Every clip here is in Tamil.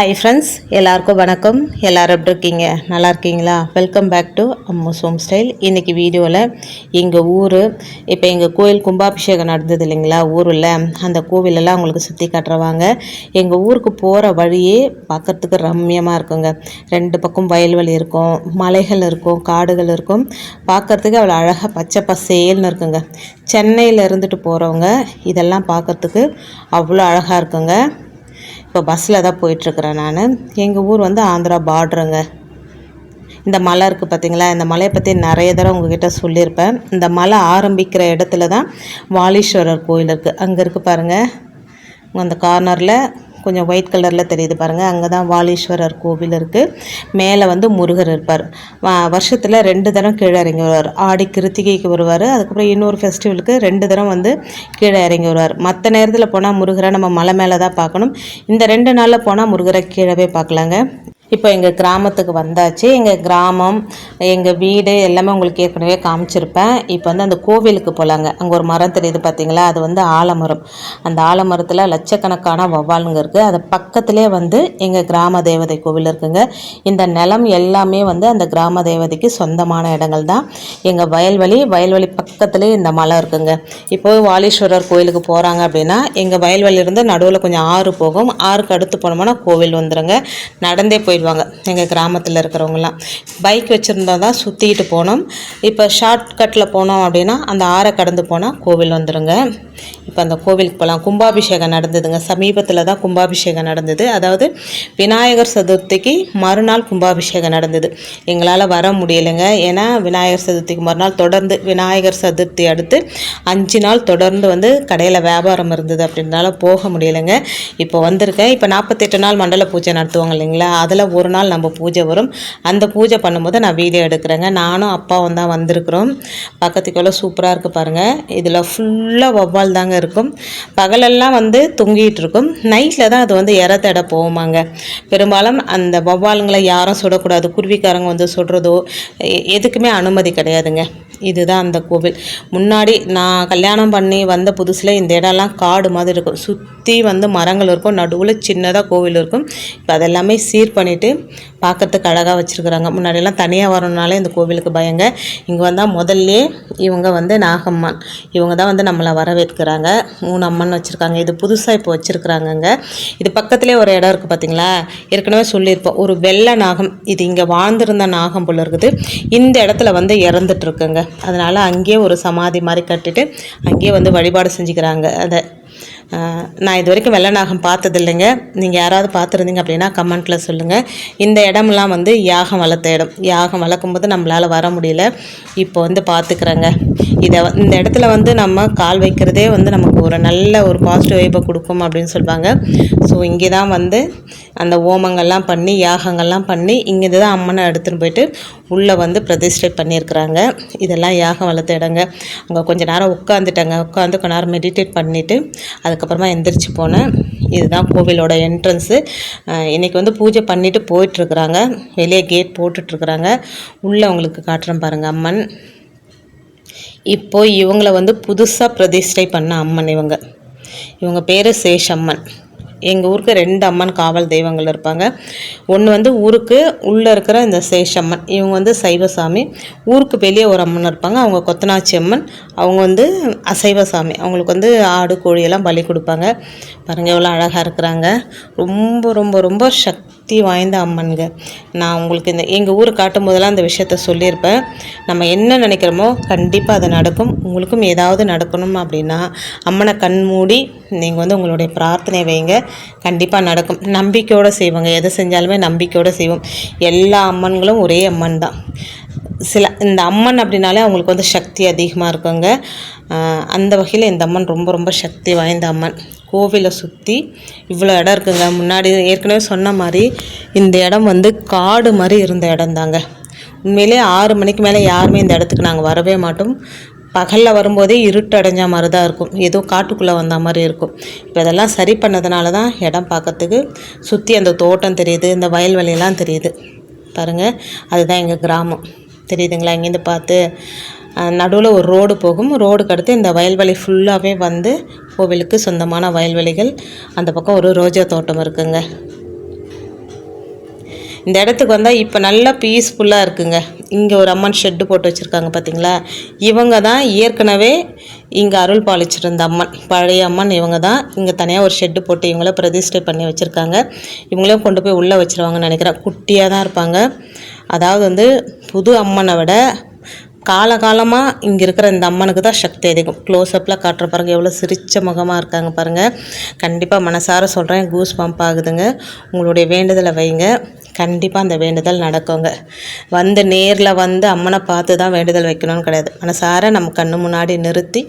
ஹாய் ஃப்ரெண்ட்ஸ் எல்லாருக்கும் வணக்கம். எல்லோரும் எப்படி இருக்கீங்க? நல்லா இருக்கீங்களா? Welcome back to Ammu's home style இன்றைக்கி வீடியோவில் எங்கள் ஊர் இப்போ எங்கள் கோயில் கும்பாபிஷேகம் நடந்தது இல்லைங்களா? ஊரில் அந்த கோவிலெல்லாம் உங்களுக்கு சுற்றி காட்டுறவாங்க. எங்கள் ஊருக்கு போகிற வழியே பார்க்குறதுக்கு ரம்மியமாக இருக்குங்க. ரெண்டு பக்கம் வயல்வெளி இருக்கும் மலைகள் இருக்கும் காடுகள் இருக்கும். பார்க்குறதுக்கு அவ்வளோ அழகாக பச்சை பசேல்னு இருக்குங்க. சென்னையில் இருந்துட்டு போகிறவங்க இதெல்லாம் பார்க்குறதுக்கு அவ்வளோ அழகாக இருக்குங்க. இப்போ பஸ்ஸில் தான் போயிட்டுருக்குறேன் நான். எங்கள் ஊர் வந்து ஆந்திரா பார்டருங்க இந்த மலை இருக்குது பார்த்தீங்களா? இந்த மலையை பற்றி நிறைய தடவை உங்ககிட்ட சொல்லியிருப்பேன். இந்த மலை ஆரம்பிக்கிற இடத்துல தான் வாலீஸ்வரர் கோயில் இருக்குது அங்கே இருக்குது பாருங்கள் அந்த கார்னரில் கொஞ்சம் ஒயிட் கலரில் தெரியுது பாருங்கள் அங்கே தான் வாலீஸ்வரர் கோவில் இருக்குது மேலே வந்து முருகர் இருப்பார். வருஷத்தில் ரெண்டு தரம் கீழே இறங்கி வருவார். ஆடி கிருத்திகைக்கு வருவார். அதுக்கப்புறம் இன்னொரு ஃபெஸ்டிவலுக்கு ரெண்டு தரம் வந்து கீழே இறங்கி வருவார். மற்ற நேரத்தில் போனால் முருகரை நம்ம மலை மேலே தான் பார்க்கணும். இந்த ரெண்டு நாளில் போனால் முருகரை கீழவே பார்க்கலாங்க. இப்போ எங்கள் கிராமத்துக்கு வந்தாச்சு. எங்கள் கிராமம் எங்கள் வீடு எல்லாமே உங்களுக்கு ஏற்கனவே காமிச்சிருப்பேன். இப்போ வந்து அந்த கோவிலுக்கு போகலாங்க அங்கே ஒரு மரம் தெரியுது பார்த்தீங்களா? அது வந்து ஆலமரம். அந்த ஆலமரத்தில் லட்சக்கணக்கான வவ்வாலுங்க இருக்குது அது பக்கத்துலேயே வந்து எங்கள் கிராம தேவதை கோவில் இருக்குங்க. இந்த நிலம் எல்லாமே வந்து அந்த கிராம தேவதைக்கு சொந்தமான இடங்கள் தான். எங்கள் வயல்வெளி வயல்வெளி பக்கத்துலேயே இந்த மலை இருக்குங்க. இப்போ வாலீஸ்வரர் கோயிலுக்கு போகிறாங்க அப்படின்னா எங்கள் வயல்வெளியிலேருந்து நடுவில் கொஞ்சம் ஆறு போகும். ஆறுக்கு அடுத்து போனோம்னா கோவில் வந்துடுங்க நடந்தே போய் போயிடுவாங்க எங்கள் கிராமத்தில் இருக்கிறவங்கலாம். பைக் வச்சுருந்தா தான் சுற்றிக்கிட்டு போனோம். இப்போ ஷார்ட் கட்டில் போனோம் அப்படின்னா அந்த ஆறை கடந்து போனால் கோவில் வந்துடுங்க இப்போ அந்த கோவிலுக்கு போகலாம் கும்பாபிஷேகம் நடந்ததுங்க. சமீபத்தில் தான் கும்பாபிஷேகம் நடந்தது. அதாவது விநாயகர் சதுர்த்திக்கு மறுநாள் கும்பாபிஷேகம் நடந்தது. எங்களால் வர முடியலைங்க. ஏன்னா விநாயகர் சதுர்த்திக்கு மறுநாள் தொடர்ந்து விநாயகர் சதுர்த்தி அடுத்து அஞ்சு நாள் தொடர்ந்து வந்து கடையில் வியாபாரம் இருந்தது அப்படின்றனால போக முடியலைங்க. இப்போ வந்திருக்கேன். இப்போ நாற்பத்தெட்டு நாள் மண்டல பூஜை நடத்துவாங்க இல்லைங்களா? அதில் ஒரு நாள் நம்ம பூஜை வரும். அந்த பூஜை பண்ணும்போது நான் வீடியோ எடுக்கிறேங்க. நானும் அப்பாவும் தான் வந்திருக்கிறோம். பக்கத்துக்குள்ள சூப்பராக இருக்குது பாருங்கள் இதில் ஃபுல்லாக வவ்வால் தாங்க இருக்கும். பகலெல்லாம் வந்து தொங்கிட்டு இருக்கும். நைட்டில் தான் அது வந்து இற தேட போகுமாங்க. பெரும்பாலும் அந்த வவ்வாலுங்களை யாரும் சுடக்கூடாது. குருவிக்காரங்க வந்து சுடுறதோ எதுக்குமே அனுமதி கிடையாதுங்க. இதுதான் அந்த கோவில். முன்னாடி நான் கல்யாணம் பண்ணி வந்த புதுசில் இந்த இடம்லாம் காடு மாதிரி இருக்கும். சுற்றி வந்து மரங்கள் இருக்கும். நடுவில் சின்னதாக கோவில் இருக்கும். இப்போ அதெல்லாமே சீர் வந்துட்டு பார்க்குறதுக்கு அழகாக வச்சுருக்குறாங்க. முன்னாடியெல்லாம் தனியாக வரணுனாலே இந்த கோவிலுக்கு பயங்க. இங்கே வந்தால் முதல்ல இவங்க வந்து நாகம்மன் இவங்க தான் வந்து நம்மளை வரவேற்கிறாங்க. மூணு அம்மன் வச்சுருக்காங்க. இது புதுசாக இப்போ வச்சுருக்குறாங்கங்க. இது பக்கத்துலேயே ஒரு இடம் இருக்குது பார்த்தீங்களா ஏற்கனவே சொல்லியிருப்போம். ஒரு வெள்ளை நாகம். இது இங்கே வாழ்ந்திருந்த நாகம் போல் இருக்குது. இந்த இடத்துல வந்து இறந்துட்டுருக்குங்க. அதனால் அங்கேயே ஒரு சமாதி மாதிரி கட்டிட்டு அங்கேயே வந்து வழிபாடு செஞ்சுக்கிறாங்க. அதை நான் இது வரைக்கும் வெள்ளநாகம் நாகம் நீங்கள் யாராவது பார்த்துருந்தீங்க அப்படின்னா கமெண்ட்டில் சொல்லுங்கள் இந்த இடம்லாம் வந்து யாகம் வளர்த்த இடம். யாகம் வளர்க்கும் போது நம்மளால் வர முடியல. இப்போ வந்து பார்த்துக்குறேங்க இதை இந்த இடத்துல வந்து நம்ம கால் வைக்கிறதே வந்து நமக்கு ஒரு நல்ல ஒரு பாசிட்டிவ் வைப்பை கொடுக்கும் அப்படின்னு சொல்லுவாங்க. ஸோ இங்கே தான் வந்து அந்த ஓமங்கள்லாம் பண்ணி யாகங்கள்லாம் பண்ணி இங்கே தான் அம்மனை எடுத்துகிட்டு போயிட்டு உள்ளே வந்து பிரதிஷ்டை பண்ணியிருக்கிறாங்க. இதெல்லாம் யாகம் வளர்த்த இடங்க. அங்கே கொஞ்சம் நேரம் உட்காந்துட்டாங்க உட்காந்து கொஞ்ச நேரம் மெடிடேட் பண்ணிவிட்டு அதுக்கப்புறமா எந்திரிச்சு போனேன். இதுதான் கோவிலோட என்ட்ரன்ஸு இன்றைக்கி வந்து பூஜை பண்ணிவிட்டு போயிட்டுருக்குறாங்க. வெளியே கேட் போட்டுட்ருக்குறாங்க உள்ளே அவங்களுக்கு காட்டுறேன் பாருங்கள் அம்மன். இப்போ இவங்களை வந்து புதுசாக பிரதிஷ்டை பண்ண அம்மன் இவங்க. இவங்க பேர் சேஷம்மன். எங்கள் ஊருக்கு ரெண்டு அம்மன் காவல் தெய்வங்கள் இருப்பாங்க. ஒன்று வந்து ஊருக்கு உள்ளே இருக்கிற இந்த சேஷம்மன். இவங்க வந்து சைவசாமி. ஊருக்கு வெளியே ஒரு அம்மன் இருப்பாங்க. அவங்க கொத்தனாச்சி அம்மன். அவங்க வந்து அசைவசாமி. அவங்களுக்கு வந்து ஆடு கோழியெல்லாம் பலி கொடுப்பாங்க. பாருங்கள் எவ்வளோ அழகாக இருக்கிறாங்க. ரொம்ப ரொம்ப ரொம்ப சக்தி வாய்ந்த அம்மனுங்க. நான் உங்களுக்கு இந்த எங்கள் ஊர் காட்டும் போதெல்லாம் அந்த விஷயத்த சொல்லியிருப்பேன். நம்ம என்ன நினைக்கிறோமோ கண்டிப்பாக அது நடக்கும். உங்களுக்கும் ஏதாவது நடக்கணும் அப்படின்னா அம்மனை கண் மூடி நீங்கள் வந்து உங்களுடைய பிரார்த்தனை வைங்க. கண்டிப்பாக நடக்கும். நம்பிக்கையோடு செய்வாங்க. எதை செஞ்சாலுமே நம்பிக்கையோடு செய்வோம். எல்லா அம்மன்களும் ஒரே அம்மன் தான். சில இந்த அம்மன் அப்படின்னாலே அவங்களுக்கு வந்து சக்தி அதிகமாக இருக்குங்க. அந்த வகையில் இந்த அம்மன் ரொம்ப ரொம்ப சக்தி வாய்ந்த அம்மன். கோவிலை சுற்றி இவ்வளோ இடம் இருக்குங்க. முன்னாடி ஏற்கனவே சொன்ன மாதிரி இந்த இடம் வந்து காடு மாதிரி இருந்த இடம் தாங்க உண்மையிலே ஆறு மணிக்கு மேலே யாருமே இந்த இடத்துக்கு நாங்கள் வரவே மாட்டோம். பகலில் வரும்போதே இருட்டு அடைஞ்ச மாதிரி தான் இருக்கும். ஏதோ காட்டுக்குள்ளே வந்த மாதிரி இருக்கும். இப்போ இதெல்லாம் சரி பண்ணதுனால தான் இடம் பார்க்கறதுக்கு சுற்றி அந்த தோட்டம் தெரியுது இந்த வயல்வெளியெல்லாம் தெரியுது. பாருங்கள் அதுதான் எங்கள் கிராமம். தெரியுதுங்களா? இங்கேருந்து பார்த்து நடுவில் ஒரு ரோடு போகும். ரோடுக்கு அடுத்து இந்த வயல்வெளி ஃபுல்லாகவே வந்து கோவிலுக்கு சொந்தமான வயல்வெளிகள். அந்த பக்கம் ஒரு ரோஜா தோட்டம் இருக்குங்க. இந்த இடத்துக்கு வந்தால் இப்போ நல்லா பீஸ்ஃபுல்லாக இருக்குங்க. இங்கே ஒரு அம்மன் ஷெட்டு போட்டு வச்சுருக்காங்க பார்த்தீங்களா இவங்க தான் ஏற்கனவே இங்கே அருள் பாலிச்சிருந்த அம்மன். பழைய அம்மன் இவங்க தான் இங்கே தனியாக ஒரு ஷெட்டு போட்டு இவங்கள பிரதிஷ்டை பண்ணி வச்சுருக்காங்க. இவங்களையும் கொண்டு போய் உள்ளே வச்சுருவாங்கன்னு நினைக்கிறேன். குட்டியாக தான் இருப்பாங்க. அதாவது வந்து புது அம்மனை விட காலகாலமாக இங்கே இருக்கிற இந்த அம்மனுக்கு தான் சக்தி அதிகம். க்ளோஸ்அப்பில் காட்டுற பாருங்கள் எவ்வளோ சிரிச்ச முகமாக இருக்காங்க பாருங்கள் கண்டிப்பாக மனசார சொல்கிறேன் கூஸ் பம்ப் ஆகுதுங்க. உங்களுடைய வேண்டுதலை வைங்க. கண்டிப்பாக அந்த வேண்டுதல் நடக்குங்க. வந்து நேரில் வந்து அம்மனை பார்த்து தான் வேண்டுதல் வைக்கணும்னு கிடையாது. மனசார நம்ம கண்ணு முன்னாடி நிறுத்தி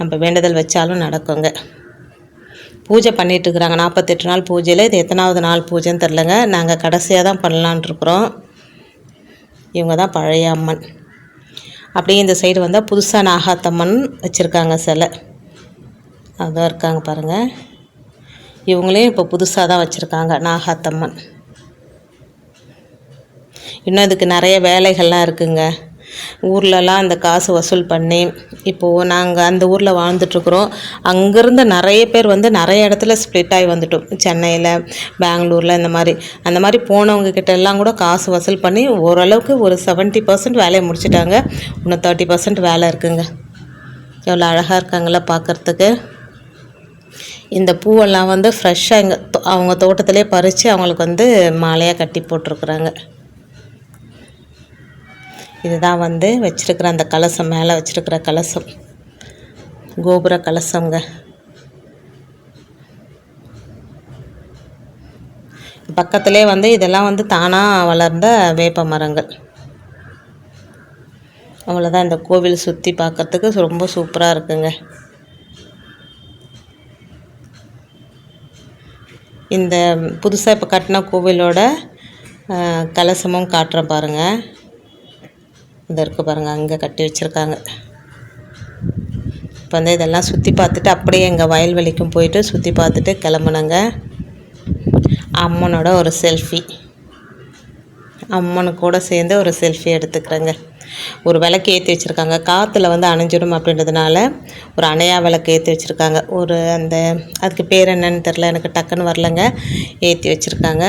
நம்ம வேண்டுதல் வச்சாலும் நடக்குங்க. பூஜை பண்ணிகிட்டு இருக்கிறாங்க. நாற்பத்தெட்டு நாள் பூஜையில் இது எத்தனாவது நாள் பூஜைன்னு தெரிலங்க நாங்கள் கடைசியாக தான் பண்ணலான் இருக்கிறோம். இவங்க தான் பழைய அம்மன். அப்படியே இந்த சைடு வந்தால் புதுசாக நாகாத்தம்மன் வச்சுருக்காங்க சிலை. அதான் இருக்காங்க பாருங்கள் இவங்களையும் இப்போ புதுசாக தான் வச்சுருக்காங்க நாகாத்தம்மன். இன்னும் இதுக்கு நிறைய வேலைகள்லாம் இருக்குங்க. ஊர்லலாம் அந்த காசு வசூல் பண்ணி இப்போது நாங்கள் அந்த ஊரில் வாழ்ந்துட்டுருக்குறோம். அங்கேருந்து நிறைய பேர் வந்து நிறைய இடத்துல ஸ்ப்ளிட் ஆகி வந்துட்டோம். சென்னையில் பெங்களூரில் இந்த மாதிரி. அந்த மாதிரி போனவங்க கிட்ட எல்லாம் கூட காசு வசூல் பண்ணி ஓரளவுக்கு ஒரு செவன்ட்டி பர்சன்ட் வேலையை முடிச்சிட்டாங்க. இன்னும் தேர்ட்டி பர்சன்ட் வேலை இருக்குங்க. எவ்வளோ அழகாக இருக்காங்களா பார்க்குறதுக்கு. இந்த பூவெல்லாம் வந்து ஃப்ரெஷ்ஷாக இங்கே அவங்க தோட்டத்திலே பறித்து அவங்களுக்கு வந்து மாலையாக கட்டி போட்டிருக்குறாங்க. இதுதான் வந்து வச்சுருக்கிற அந்த கலசம் மேலே வச்சுருக்கிற கலசம். கோபுர கலசங்க பக்கத்திலே வந்து இதெல்லாம் வந்து தானாக வளர்ந்த வேப்ப மரங்கள். அவ்வளோதான் இந்த கோவில் சுற்றி பார்க்கறதுக்கு ரொம்ப சூப்பராக இருக்குங்க. இந்த புதுசாக இப்போ கட்டின கோவிலோட கலசமும் காட்டுறேன் பாருங்கள் இந்த இருக்கு பாருங்கள் அங்கே கட்டி வச்சுருக்காங்க. இப்போ வந்து இதெல்லாம் சுற்றி பார்த்துட்டு அப்படியே எங்கள் வயல்வெளிக்கும் போயிட்டு சுற்றி பார்த்துட்டு கிளம்புனாங்க. அம்மனோட ஒரு செல்ஃபி அம்மனு கூட சேர்ந்து ஒரு செல்ஃபி எடுத்துக்கிறேங்க. ஒரு விளக்கு ஏற்றி வச்சுருக்காங்க. காற்றுல வந்து அணைஞ்சிடும் அப்படின்றதுனால ஒரு அணையா விளக்கு ஏற்றி வச்சுருக்காங்க. ஒரு அந்த அதுக்கு பேர் என்னன்னு தெரில எனக்கு டக்குன்னு வரலங்க. ஏற்றி வச்சுருக்காங்க.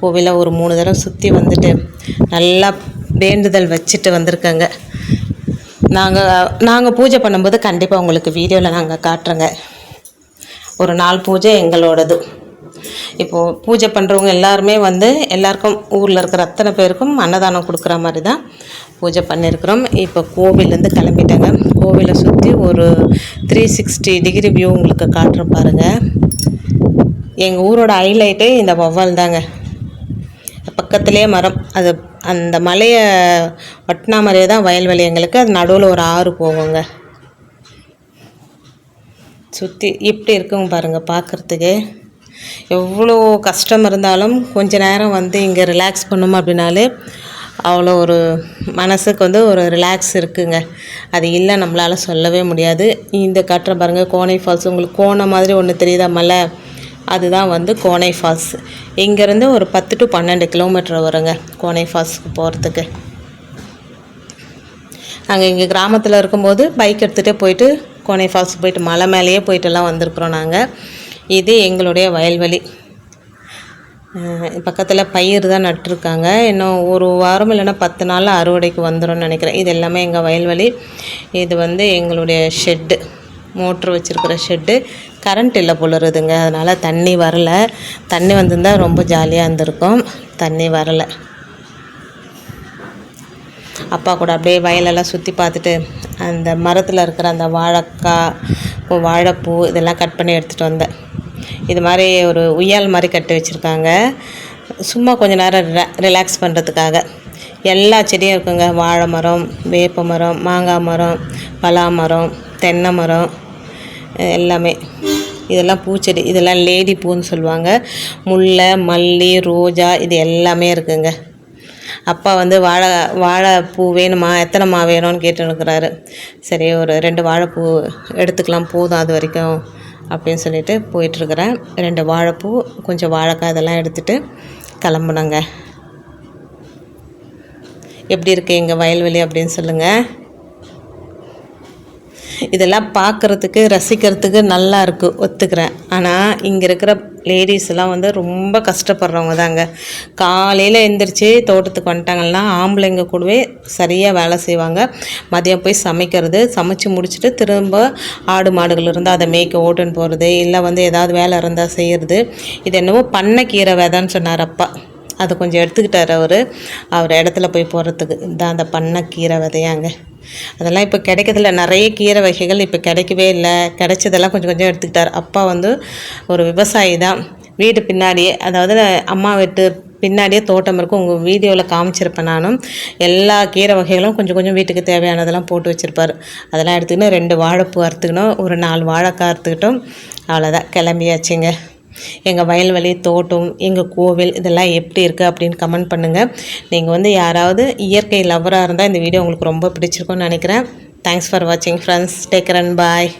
கோவிலை ஒரு மூணு தடவை சுற்றி வந்துட்டு நல்லா வேண்டுதல் வச்சுட்டு வந்திருக்காங்க. நாங்கள் நாங்கள் பூஜை பண்ணும்போது கண்டிப்பாக உங்களுக்கு வீடியோவில் நாங்கள் காட்டுறோங்க. ஒரு நாள் பூஜை எங்களோடது. இப்போது பூஜை பண்ணுறவங்க எல்லாருமே வந்து எல்லாருக்கும் ஊரில் இருக்கிற அத்தனை பேருக்கும் அன்னதானம் கொடுக்குற மாதிரி தான் பூஜை பண்ணியிருக்கிறோம் இப்போ கோவிலேருந்து கிளம்பிட்டாங்க. கோவிலை சுற்றி ஒரு த்ரீ சிக்ஸ்டி டிகிரி வியூ உங்களுக்கு காட்டுற பாருங்கள் எங்கள் ஊரோட ஹைலைட்டே இந்த வௌவால் தாங்க பக்கத்துலேயே மரம். அது அந்த மலையை ஒட்டினா மாதிரியே தான் வயல்வெளி எங்களுக்கு. அது நடுவில் ஒரு ஆறு போகுங்க. சுற்றி இப்படி இருக்குங்க பாருங்கள் பார்க்குறதுக்கு எவ்வளோ கஷ்டம் இருந்தாலும் கொஞ்ச நேரம் வந்து இங்கே ரிலாக்ஸ் பண்ணோம் அப்படின்னாலே அவ்வளோ ஒரு மனசுக்கு வந்து ஒரு ரிலாக்ஸ் இருக்குங்க. அது இல்லை நம்மளால் சொல்லவே முடியாது. இந்த காட்டுற பாருங்கள் கோனை ஃபால்ஸ் உங்களுக்கு கோணை மாதிரி ஒன்று தெரியுதா மலை? அதுதான் வந்து கோனை ஃபால்ஸ். இங்கேருந்து ஒரு பத்து டு பன்னெண்டு கிலோமீட்டர் வருங்க கோனை ஃபால்ஸுக்கு போகிறதுக்கு நாங்கள் இங்கே கிராமத்தில் இருக்கும்போது பைக் எடுத்துகிட்டே போயிட்டு கோனை ஃபால்ஸ் போயிட்டு மலை மேலேயே போயிட்டுலாம் வந்திருக்குறோம் நாங்கள் இது எங்களுடைய வயல்வெளி. பக்கத்தில் பயிர் தான் நட்டுருக்காங்க. இன்னும் ஒரு வாரம் இல்லைன்னா பத்து நாளில் அறுவடைக்கு வந்துடும் நினைக்கிறேன். இது எல்லாமே எங்கள் வயல்வெளி. இது வந்து எங்களுடைய ஷெட்டு மோட்ரு வச்சுருக்கிற ஷெட்டு கரண்ட் இல்லை போல அதனால் தண்ணி வரல. தண்ணி வந்திருந்தா ரொம்ப ஜாலியாக இருந்திருக்கும். தண்ணி வரலை. அப்பா கூட அப்படியே வயலெல்லாம் சுற்றி பார்த்துட்டு அந்த மரத்தில் இருக்கிற அந்த வாழைக்காய் வாழைப்பூ இதெல்லாம் கட் பண்ணி எடுத்துகிட்டு வந்தேன். இது மாதிரி ஒரு உயால் மாதிரி கட்டி வச்சுருக்காங்க. சும்மா கொஞ்ச நேரம் ரிலாக்ஸ் பண்ணுறதுக்காக எல்லா செடியும் இருக்குங்க. வாழை மரம் வேப்ப மரம் மாங்காய் மரம் பலா மரம் தென்னை மரம். எல்லாமே. இதெல்லாம் பூச்செடி இதெல்லாம் லேடி பூன்னு சொல்லுவாங்க. முல்லை மல்லி ரோஜா இது எல்லாமே இருக்குங்க. அப்பா வந்து வாழை வாழைப்பூ வேணுமா? எத்தனைம்மா வேணும்னு கேட்டுருக்கிறாரு சரி ஒரு ரெண்டு வாழைப்பூ எடுத்துக்கலாம் போதும் அது வரைக்கும் அப்படின்னு சொல்லிட்டு போயிட்டுருக்குறேன். ரெண்டு வாழைப்பூ கொஞ்சம் வாழைக்காய் இதெல்லாம் எடுத்துகிட்டு கிளம்புனங்க. எப்படி இருக்கு எங்கள் வயல்வெளி அப்படின்னு சொல்லுங்கள் இதெல்லாம் பார்க்குறதுக்கு ரசிக்கிறதுக்கு நல்லா இருக்குது ஒத்துக்கிறேன். ஆனால் இங்கே இருக்கிற லேடிஸ்லாம் வந்து ரொம்ப கஷ்டப்படுறவங்க தாங்க. காலையில் எழுந்திரிச்சி தோட்டத்துக்கு வந்துட்டாங்கன்னா ஆம்பளைங்க கூடவே சரியாக வேலை செய்வாங்க. மதியம் போய் சமைக்கிறது சமைச்சு முடிச்சுட்டு திரும்ப ஆடு மாடுகள் இருந்தால் அதை மேய்க்க ஓட்டுன்னு போகிறது இல்லை வந்து ஏதாவது வேலை இருந்தால் செய்கிறது இது என்னவோ பண்ணைக்கீரை விதைன்னு சொன்னார் அப்பா. அதை கொஞ்சம் எடுத்துக்கிட்டார் அவர். அவர் இடத்துல போய் போகிறதுக்கு இதான் அந்த கீரை விதையாங்க. அதெல்லாம் இப்போ கிடைக்கிறதில்ல. நிறைய கீரை வகைகள் இப்போ கிடைக்கவே இல்லை. கிடைச்சதெல்லாம் கொஞ்சம் கொஞ்சம் எடுத்துக்கிட்டார். அப்பா வந்து ஒரு விவசாயி தான். வீடு பின்னாடியே அதாவது அம்மா வீட்டு பின்னாடியே தோட்டம் இருக்கும். உங்கள் வீடியோவில் காமிச்சிருப்பேன் நானும். எல்லா கீரை வகைகளும் கொஞ்சம் கொஞ்சம் வீட்டுக்கு தேவையானதெல்லாம் போட்டு வச்சுருப்பார். அதெல்லாம் எடுத்துக்கணும் ரெண்டு வாழைப்பூ அறுத்துக்கணும். ஒரு நாலு வாழைக்காய் அறுத்துக்கிட்டோம். அவ்வளோதான் கிளம்பியாச்சுங்க. எங்கள் வயல்வெளி தோட்டம் எங்கள் கோவில் இதெல்லாம் எப்படி இருக்குது அப்படின்னு கமெண்ட் பண்ணுங்கள் நீங்கள் வந்து யாராவது இயற்கை லவராக இருந்தால் இந்த வீடியோ உங்களுக்கு ரொம்ப பிடிச்சிருக்கும்னு நினைக்கிறேன். தேங்க்ஸ் ஃபார் வாட்சிங் ஃப்ரெண்ட்ஸ் டேக் ரன் பாய்